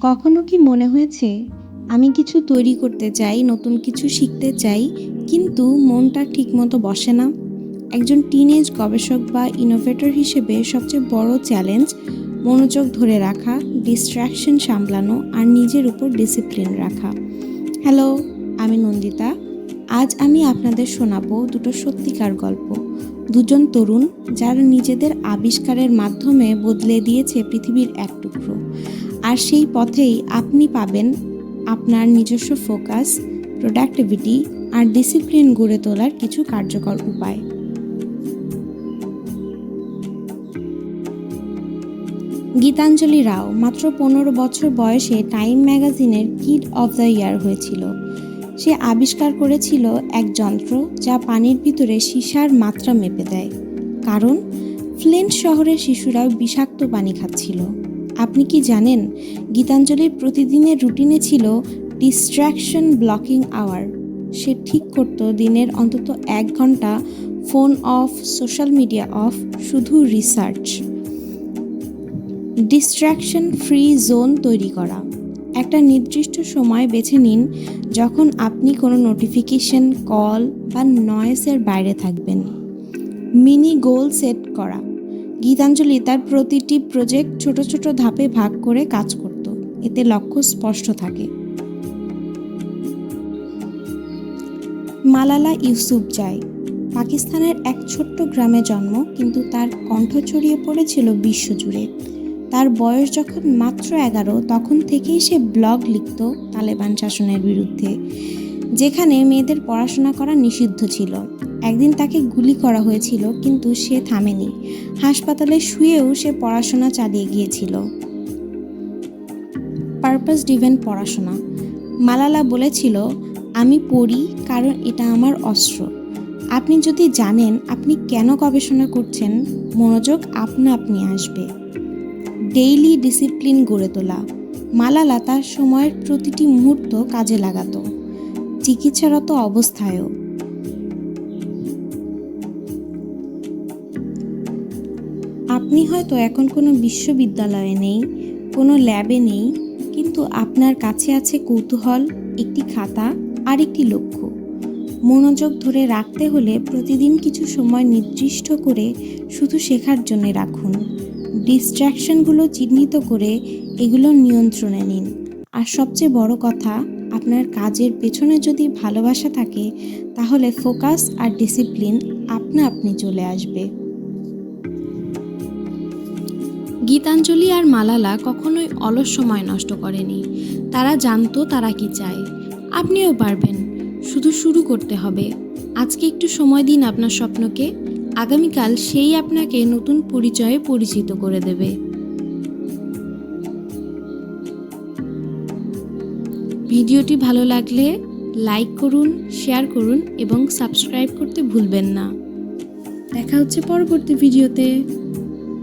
কখনো কি মনে হয়েছে, আমি কিছু তৈরি করতে চাই, নতুন কিছু শিখতে চাই, কিন্তু মনটা ঠিকমতো বসে না? একজন টিনেজ গবেষক বা ইনোভেটর হিসেবে সবচেয়ে বড় চ্যালেঞ্জ মনোযোগ ধরে রাখা ডিস্ট্র্যাকশন সামলানো আর নিজের উপর ডিসিপ্লিন রাখা। হ্যালো আমি নন্দিতা। আজ আমি আপনাদের শোনাবো দুটো সত্যিকার গল্প। দুজন তরুণ, যারা নিজেদের আবিষ্কারের মাধ্যমে বদলে দিয়েছে পৃথিবীর এক টুকরো। আর সেই পথেই আপনি পাবেন আপনার নিজস্ব ফোকাস, প্রোডাক্টিভিটি আর ডিসিপ্লিন গড়ে তোলার কিছু কার্যকর উপায়। গীতাঞ্জলি রাও মাত্র পনেরো বছর বয়সে টাইম ম্যাগাজিনের কিড অফ দ্য ইয়ার হয়েছিল। সে আবিষ্কার করেছিল এক যন্ত্র যা পানির ভিতরে সীসার মাত্রা মেপে দেয়। কারণ ফ্লিন্ট শহরের শিশুরা বিষাক্ত পানি খাচ্ছিল। আপনি কি জানেন, গীতাঞ্জলির প্রতিদিনের রুটিনে ছিল ডিস্ট্র্যাকশন ব্লকিং আওয়ার সে ঠিক করত দিনের অন্তত এক ঘণ্টা phone off social media off শুধু রিসার্চ ডিস্ট্র্যাকশন ফ্রি জোন তৈরি করা। একটা নির্দিষ্ট সময় বেছে নিন যখন আপনি কোনো নোটিফিকেশন কল বা নয়েসের বাইরে থাকবেন। মিনি গোল সেট করা। গীতাঞ্জলি তার প্রতিটি প্রজেক্ট ছোট ছোট ধাপে ভাগ করে কাজ করত। এতে লক্ষ্য স্পষ্ট থাকে। মালালা ইউসুফ জাই পাকিস্তানের এক ছোট্ট গ্রামে জন্ম, কিন্তু তার কণ্ঠ ছড়িয়ে পড়েছিল বিশ্বজুড়ে। তার বয়স যখন মাত্র এগারো, তখন থেকেই সে ব্লগ লিখত তালেবান শাসনের বিরুদ্ধে, যেখানে মেয়েদের পড়াশোনা করা নিষিদ্ধ ছিল। একদিন তাকে গুলি করা হয়েছিল, কিন্তু সে থামেনি। হাসপাতালে শুয়েও সে পড়াশোনা চালিয়ে গিয়েছিল। পারপাস ডিভেন পড়াশোনা। মালালা বলেছিল, আমি পড়ি কারণ এটা আমার অস্ত্র। আপনি যদি জানেন আপনি কেন গবেষণা করছেন, মনোযোগ আপনা আপনি আসবে। ডেইলি ডিসিপ্লিন গড়ে তোলা। মালালা তার সময়ের প্রতিটি মুহূর্ত কাজে লাগাতো। চিকিৎসারত অবস্থায়ও। আপনি হয়তো এখন কোনো বিশ্ববিদ্যালয়ে নেই, কোনো ল্যাবে নেই, কিন্তু আপনার কাছে আছে কৌতূহল, একটি খাতা আর একটি লক্ষ্য। মনোযোগ ধরে রাখতে হলে প্রতিদিন কিছু সময় নির্দিষ্ট করে শুধু শেখার জন্য রাখুন। ডিস্ট্র্যাকশনগুলো চিহ্নিত করে এগুলো নিয়ন্ত্রণে নিন। আর সবচেয়ে বড় কথা, আপনার কাজের পেছনে যদি ভালোবাসা থাকে, তাহলে ফোকাস আর ডিসিপ্লিন আপনা আপনি চলে আসবে। গীতাঞ্জলি আর মালালা কখনোই অলস সময় নষ্ট করেনি। তারা জানতো তারা কি চায়। আপনিও পারবেন। শুধু শুরু করতে হবে। আজকে একটু সময় দিন আপনার স্বপ্নকে। আগামীকাল সেই আপনাকে নতুন পরিচয়ে পরিচিত করে দেবে। ভিডিওটি ভালো লাগলে লাইক করুন, শেয়ার করুন এবং সাবস্ক্রাইব করতে ভুলবেন না। দেখা হচ্ছে পরবর্তী ভিডিওতে।